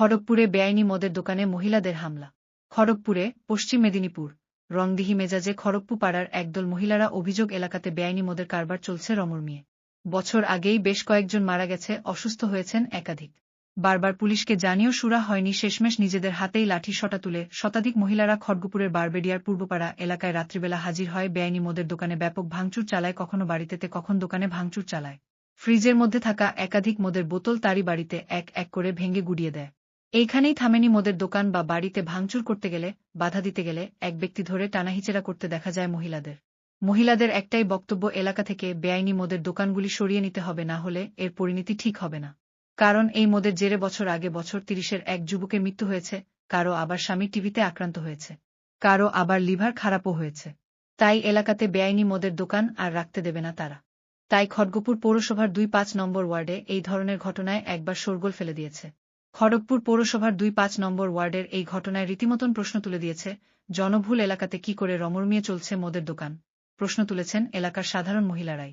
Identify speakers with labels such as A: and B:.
A: খড়গপুরে বেআইনি মদের দোকানে মহিলাদের হামলা। খড়গপুরে, পশ্চিম মেদিনীপুর। রংদিহি মেজাজে খড়গপু পাড়ার একদল মহিলারা অভিযোগ এলাকাতে বেআইনি মদের কারবার চলছে রমরমিয়ে বছর আগেই বেশ কয়েকজন মারা গেছে, অসুস্থ হয়েছেন একাধিক। বারবার পুলিশকে জানিয়েও সুরা হয়নি, শেষমেশ নিজেদের হাতেই লাঠি শটা তুলে শতাধিক মহিলারা খড়গপুরের বারবেডিয়ার পূর্বপাড়া এলাকায় রাত্রিবেলা হাজির হয়, বেআইনি মদের দোকানে ব্যাপক ভাঙচুর চালায়, কখনো বাড়িতেতে, কখন দোকানে ভাঙচুর চালায়। ফ্রিজের মধ্যে থাকা একাধিক মদের বোতল তারই বাড়িতে এক এক করে ভেঙে গুড়িয়ে দেয়। এইখানেই থামেনি মদের দোকান বা বাড়িতে ভাঙচুর করতে গেলে, বাধা দিতে গেলে এক ব্যক্তি ধরে টানাহিচেরা করতে দেখা যায় মহিলাদের। মহিলাদের একটাই বক্তব্য এলাকা থেকে বেআইনি মদের দোকানগুলি সরিয়ে নিতে হবে না হলে এর পরিণতি ঠিক হবে না। কারণ এই মদের জেরে বছর আগে বছর তিরিশের এক যুবকের মৃত্যু হয়েছে, কারও আবার স্বামী টিভিতে আক্রান্ত হয়েছে, কারও আবার লিভার খারাপও হয়েছে। তাই এলাকাতে বেআইনি মদের দোকান আর রাখতে দেবে না তারা। তাই খড়গপুর পৌরসভার দুই পাঁচ নম্বর ওয়ার্ডে এই ধরনের ঘটনায় একবার শোরগোল ফেলে দিয়েছে। খড়গপুর পৌরসভার দুই পাঁচ নম্বর ওয়ার্ডের এই ঘটনায় রীতিমতন প্রশ্ন তুলে দিয়েছে, জনভুল এলাকাতে কি করে রমরমিয়ে চলছে মদের দোকান? প্রশ্ন তুলেছেন এলাকার সাধারণ মহিলারাই।